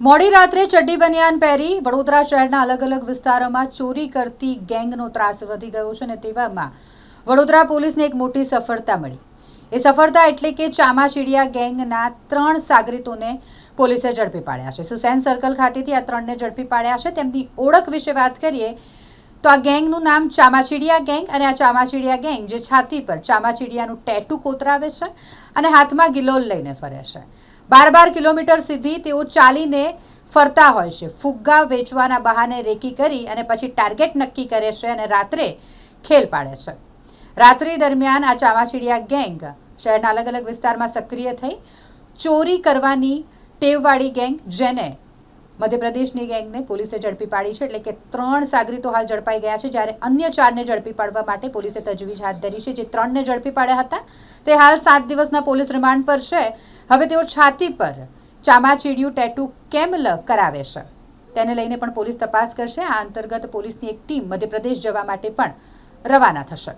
મોડી રાત્રે ચડ્ડી બનિયાન પહેરી વડોદરા શહેરના અલગ અલગ વિસ્તારોમાં ચોરી કરતી ગેંગનો ત્રાસ વધી ગયો છે અને તેવામાં વડોદરા પોલીસને એક મોટી સફળતા મળી. એ સફળતા એટલે કે ચામાચીડિયા ગેંગના ત્રણ સાગરીતોને પોલીસે ઝડપી પાડ્યા છે. સુસેન સર્કલ ખાતેથી આ ત્રણને ઝડપી પાડ્યા છે. તેમની ઓળખ વિશે વાત કરીએ તો આ ગેંગનું નામ ચામાચીડિયા ગેંગ અને આ ચામાચીડિયા ગેંગ જે છાતી પર ચામાચીડિયાનું ટેટુ કોતરાવે છે અને હાથમાં ગિલોલ લઈને ફરે છે. બાર બાર કિલોમીટર સુધી તેઓ ચાલીને ફરતા હોય છે. ફુગ્ગા વેચવાના બહાને રેકી કરી અને પછી ટાર્ગેટ નક્કી કરે છે અને રાત્રે ખેલ પાડે છે. રાત્રિ દરમિયાન આ ચામાચીડિયા ગેંગ શહેરના અલગ અલગ વિસ્તારમાં સક્રિય થઈ ચોરી કરવાની ટેવવાળી ગેંગ જેને મધ્યપ્રદેશની ગેંગને પોલીસે ઝડપી પાડી છે એટલે કે ત્રણ સાગરીતો હાલ ઝડપાઈ ગયા છે. જ્યારે અન્ય ચારને ઝડપી પાડવા માટે પોલીસે તજવીજ હાથ ધરી છે. જે ત્રણને ઝડપી પાડ્યા હતા, તે હાલ સાત દિવસના પોલીસ રિમાન્ડ પર છે. હવે તેઓ છાતી પર ચામાચીડિયું ટેટુ કેમ લ કરાવે છે? તેને લઈને પણ પોલીસ તપાસ કરશે. આ અંતર્ગત પોલીસની એક ટીમ મધ્યપ્રદેશ જવા માટે પણ રવાના થશે.